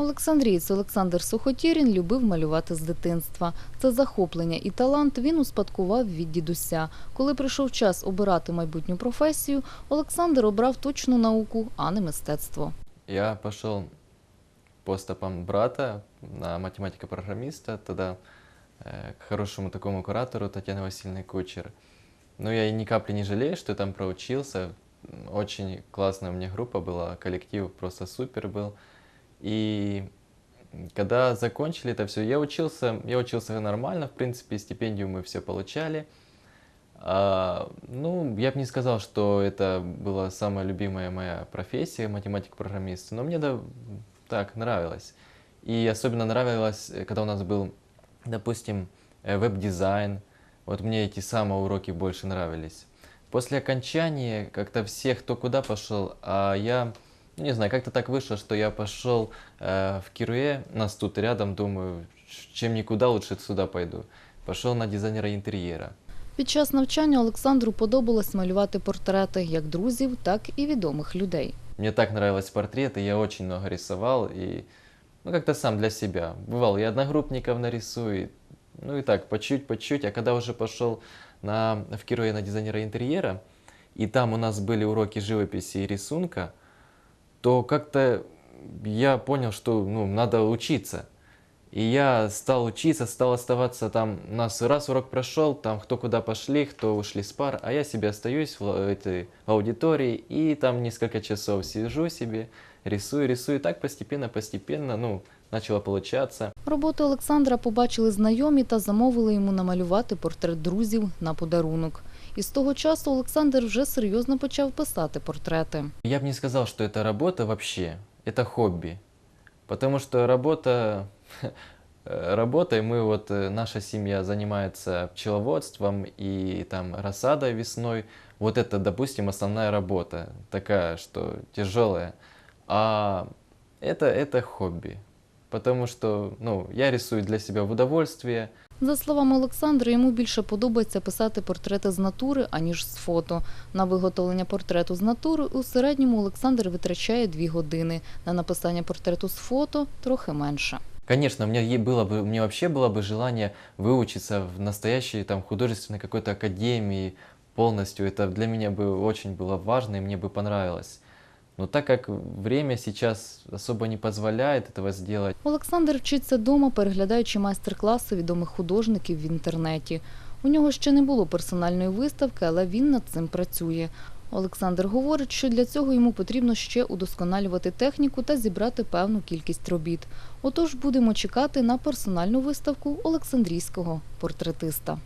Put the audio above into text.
Олександрієць Олександр Сухотєрін любив малювати з дитинства. Це захоплення і талант він успадкував від дідуся. Коли прийшов час обирати майбутню професію, Олександр обрав точну науку, а не мистецтво. Я пошел по стопам брата на математика-программиста, тогда э, к хорошему такому куратору Татьяны Васильевны Кучер. Но я и ни капли не жалею, что я там проучился. М, Очень классная у меня группа была, коллектив просто супер был. И когда закончили это все, я учился, я учился нормально, в принципе, стипендию мы все получали. А, ну, я бы не сказал, что это была самая любимая моя профессия, математик-программист, но мне да, так нравилось. И особенно нравилось, э, когда у нас был, допустим, э, веб-дизайн. Вот мне эти самые уроки больше нравились. После окончания как-то все кто куда пошел, а я, не знаю, как-то так вышло, что я пошел э, в Кируэ, нас тут рядом, думаю, чем никуда, лучше сюда пойду. Пошел на дизайнера интерьера. Під час навчання Олександру подобалось малювати портрети як друзів, так і відомих людей. Мне так нравились портреты, я очень много рисовал и ну как-то сам для себя. Бывал и одногруппников нарисую, и, ну и так по чуть, по чуть. А когда уже пошел на, в Кируе на дизайнера интерьера, и там у нас были уроки живописи и рисунка, то как-то я понял, что ну, надо учиться. И я стал учиться, стал оставаться там. У нас раз урок прошел, там кто куда пошли, кто ушли с пар, а я себе остаюсь в этой аудитории и там несколько часов сижу себе, рисую, рисую. И так постепенно, постепенно, ну, начало получаться. Роботи Олександра побачили знайомі та замовили йому намалювати портрет друзів на подарунок. І з того часу Олександр вже серйозно почав писати портрети. Я бы не сказал, что это работа вообще, это хобби. Потому что работа, э, работой мы вот, э, наша семья занимается пчеловодством и там рассадой весной. Вот это, допустим, основная работа, такая, что тяжелая. А это, это хобби. Потому что, ну, я рисую для себя в удовольствие, За словами Олександра, йому більше подобається писати портрети з натури, аніж з фото. На виготовлення портрету з натури у середньому Олександр витрачає дві години. На написання портрету з фото трохи менше. Конечно, у меня е- было бы, у меня вообще было бы желание выучиться в настоящей там художественной какой-то академии полностью. Это для меня бы очень было важно и мне бы понравилось. Но так как время сейчас особо не позволяет этого сделать, Олександр вчиться дома, переглядаючи майстер-класи відомих художників в інтернеті. У нього ще не було персональної виставки, але він над цим працює. Олександр говорить, що для цього йому потрібно ще удосконалювати техніку та зібрати певну кількість робіт. Отож будемо чекати на персональну виставку Олександрійського портретиста.